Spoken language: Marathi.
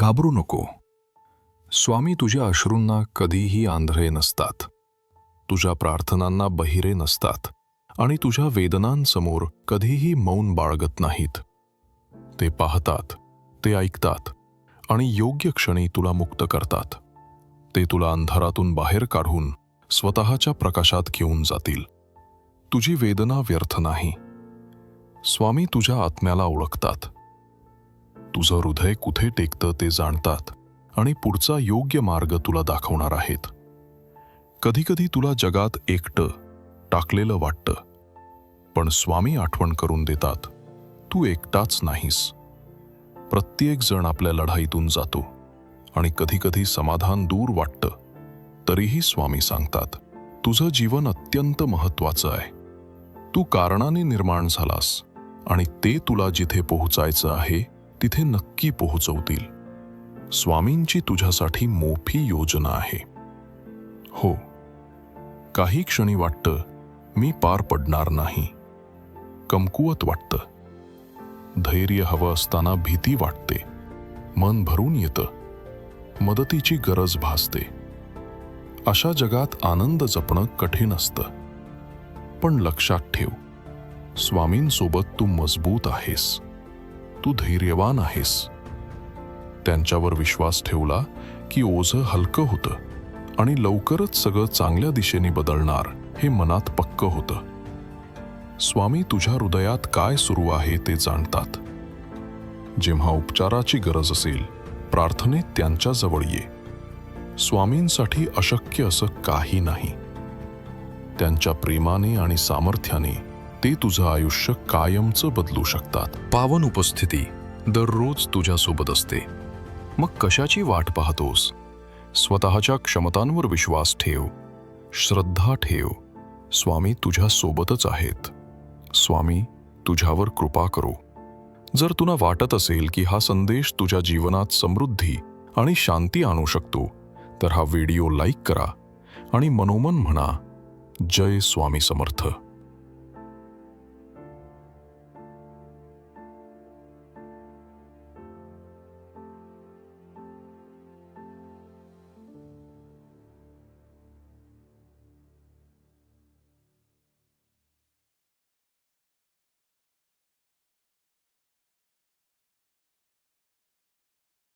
घाबरू नको. स्वामी तुझ्या अश्रूंना कधीही आंधळे नसतात. तुझ्या प्रार्थनांना बहिरे नसतात आणि तुझ्या वेदनांसमोर कधीही मौन बाळगत नाहीत. ते पाहतात ते ऐकतात आणि योग्य क्षणी तुला मुक्त करतात. ते तुला अंधारातून बाहेर काढून स्वतःच्या प्रकाशात घेऊन जातील. तुझी वेदना व्यर्थ नाही. स्वामी तुझ्या आत्म्याला ओळखतात. तुझं हृदय कुठे टेकतं ते जाणतात आणि पुढचा योग्य मार्ग तुला दाखवणार आहेत. कधीकधी तुला जगात एकटं टाकलेलं वाटतं पण स्वामी आठवण करून देतात तू एकटाच नाहीस. प्रत्येक जण आपल्या लढाईतून जातो आणि कधीकधी समाधान दूर वाटतं तरीही स्वामी सांगतात तुझं जीवन अत्यंत महत्वाचं आहे. तू कारणाने निर्माण झालास आणि ते तुला जिथे पोहोचायचं आहे तिथे नक्की पोहोचवतील. स्वामींची तुझ्यासाठी मोठी योजना आहे. हो. काही क्षणी वाटतं मी पार पडणार नाही. कमकुवत वाटतं. धैर्य हवं असताना भीती वाटते. मन भरून येतं. मदतीची गरज भासते. अशा जगात आनंद जपणं कठीण असतं. पण लक्षात ठेव स्वामींसोबत तू मजबूत आहेस. तू धैर्यवान आहेस. त्यांच्यावर विश्वास ठेवला की ओझं हलकं होतं आणि लवकरच सगळं चांगल्या दिशेने बदलणार हे मनात पक्क होतं. स्वामी तुझ्या हृदयात काय सुरू आहे ते जाणतात. जेव्हा उपचाराची गरज असेल प्रार्थनेत त्यांच्या जवळ ये. स्वामींसाठी अशक्य असं काही नाही. त्यांच्या प्रेमाने आणि सामर्थ्याने ते तुझं आयुष्य कायमचं बदलू शकतात. पावन उपस्थिती दररोज तुझ्यासोबत असते. मग कशाची वाट पाहतोस? स्वतःच्या क्षमतांवर विश्वास ठेव. श्रद्धा ठेव. स्वामी तुझ्या सोबतच आहेत. स्वामी तुझ्यावर कृपा करो. जर तुला वाटत असेल की हा संदेश तुझ्या जीवनात समृद्धी आणि शांती आणू शकतो तर हा व्हिडिओ लाईक करा आणि मनोमन म्हणा. जय स्वामी समर्थ.